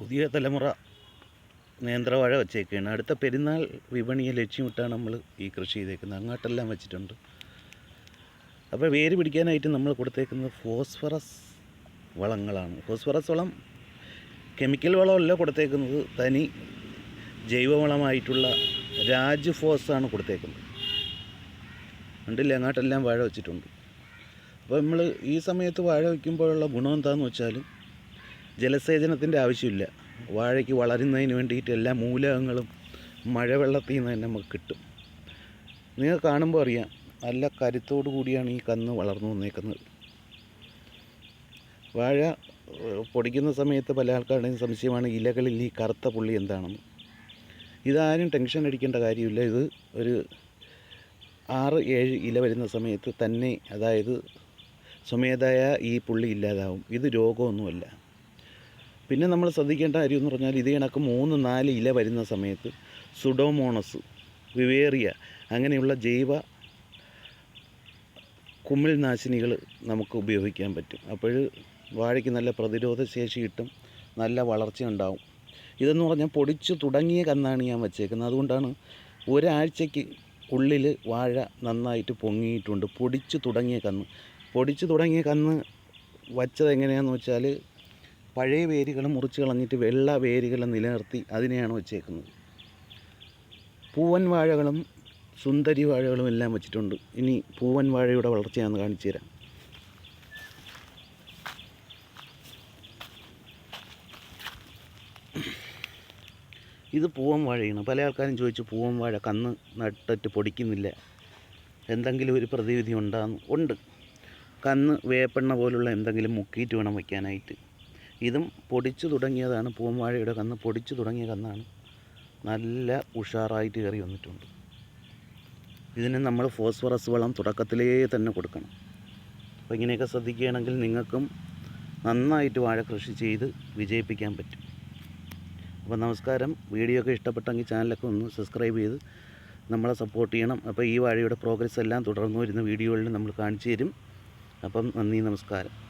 പുതിയ തലമുറ നേന്ത്രവാഴ വച്ചേക്കാണ്. അടുത്ത പെരുന്നാൾ വിപണിയെ ലക്ഷ്യമിട്ടാണ് നമ്മൾ ഈ കൃഷി ചെയ്തേക്കുന്നത്. അങ്ങോട്ടെല്ലാം വെച്ചിട്ടുണ്ട്. അപ്പോൾ വേര് പിടിക്കാനായിട്ട് നമ്മൾ കൊടുത്തേക്കുന്നത് ഫോസ്ഫറസ് വളങ്ങളാണ്. ഫോസ്ഫറസ് വളം കെമിക്കൽ വളമല്ല കൊടുത്തേക്കുന്നത്. തനി ജൈവവളമായിട്ടുള്ള രാജ് ഫോസ് ആണ് കൊടുത്തേക്കുന്നത്. കണ്ടില്ല? അങ്ങോട്ടെല്ലാം വാഴ വെച്ചിട്ടുണ്ട്. അപ്പോൾ നമ്മൾ ഈ സമയത്ത് വാഴ വയ്ക്കുമ്പോഴുള്ള ഗുണം എന്താണെന്ന് വെച്ചാൽ ജലസേചനത്തിന്റെ ആവശ്യമില്ല. വാഴയ്ക്ക് വളരുന്നതിന് വേണ്ടിയിട്ട് എല്ലാ മൂലകങ്ങളും മഴവെള്ളത്തിൽ നിന്ന് തന്നെ നമുക്ക് കിട്ടും. നിങ്ങൾ കാണുമ്പോൾ അറിയാം നല്ല കരുത്തോടു കൂടിയാണ് ഈ കന്ന് വളർന്നു വന്നേക്കുന്നത്. വാഴ പൊടിക്കുന്ന സമയത്ത് പല ആൾക്കാരുടെയും സംശയമാണ് ഇലകളിൽ ഈ കറുത്ത പുള്ളി എന്താണെന്ന്. ഇതാരും ടെൻഷൻ അടിക്കേണ്ട കാര്യമില്ല. ഇത് ഒരു ആറ് ഏഴ് ഇല വരുന്ന സമയത്ത് തന്നെ അതായത് സ്വമേധയ ഈ പുള്ളി ഇല്ലാതാവും. ഇത് രോഗമൊന്നുമല്ല. പിന്നെ നമ്മൾ ശ്രദ്ധിക്കേണ്ട കാര്യം എന്ന് പറഞ്ഞാൽ ഇത് കണക്ക് മൂന്ന് നാല് ഇല വരുന്ന സമയത്ത് സുഡോമോണസ് വിവേറിയ അങ്ങനെയുള്ള ജൈവ കുമ്മിൽ നാശിനികൾ നമുക്ക് ഉപയോഗിക്കാൻ പറ്റും. അപ്പോൾ വാഴയ്ക്ക് നല്ല പ്രതിരോധ ശേഷി കിട്ടും നല്ല വളർച്ച ഉണ്ടാവും. ഇതെന്ന് പറഞ്ഞാൽ പൊടിച്ച് തുടങ്ങിയ കന്നാണ് ഞാൻ വച്ചേക്കുന്നത്. അതുകൊണ്ടാണ് ഒരാഴ്ചയ്ക്ക് ഉള്ളിൽ വാഴ നന്നായിട്ട് പൊങ്ങിയിട്ടുണ്ട്. പൊടിച്ച് തുടങ്ങിയ കന്ന്. പൊടിച്ച് തുടങ്ങിയ കന്ന് വച്ചത് എങ്ങനെയാണെന്ന് വെച്ചാൽ പഴയ വേരുകൾ മുറിച്ച് കളഞ്ഞിട്ട് വെള്ള വേരുകൾ നിലനിർത്തി അതിനെയാണ് വെച്ചേക്കുന്നത്. പൂവൻ വാഴകളും സുന്ദരി വാഴകളും എല്ലാം വെച്ചിട്ടുണ്ട്. ഇനി പൂവൻ വാഴയുടെ വളർച്ച ഞാൻ കാണിച്ചു തരാം. ഇത് പൂവൻ വാഴയാണ് പല ആൾക്കാരും ചോദിച്ചു പൂവൻ വാഴ കന്ന് നട്ടിട്ട് പൊടിക്കുന്നില്ല. എന്തെങ്കിലും ഒരു പ്രതിവിധി ഉണ്ടാകുന്നു ഉണ്ട്. കന്ന് വേപ്പെണ്ണ പോലുള്ള എന്തെങ്കിലും മുക്കിയിട്ട് വേണം വയ്ക്കാനായിട്ട് ഇതും പൊടിച്ചു തുടങ്ങിയതാണ്. പൂമ്പാഴയുടെ കന്ന് പൊടിച്ചു തുടങ്ങിയ കന്നാണ്. നല്ല ഉഷാറായിട്ട് കയറി വന്നിട്ടുണ്ട്. ഇതിന് നമ്മൾ ഫോസ്ഫറസ് വളം തുടക്കത്തിലേ തന്നെ കൊടുക്കണം. അപ്പോൾ ഇങ്ങനെയൊക്കെ ശ്രദ്ധിക്കുകയാണെങ്കിൽ നിങ്ങൾക്കും നന്നായിട്ട് വാഴ കൃഷി ചെയ്ത് വിജയിപ്പിക്കാൻ പറ്റും. അപ്പോൾ നമസ്കാരം. വീഡിയോ ഒക്കെ ഇഷ്ടപ്പെട്ടെങ്കിൽ ചാനലൊക്കെ ഒന്ന് സബ്സ്ക്രൈബ് ചെയ്ത് നമ്മളെ സപ്പോർട്ട് ചെയ്യണം. അപ്പോൾ ഈ വാഴയുടെ പ്രോഗ്രസ് എല്ലാം തുടർന്നു വരുന്ന വീഡിയോകളിൽ നമ്മൾ കാണിച്ചു തരും. അപ്പം നന്ദി നമസ്കാരം.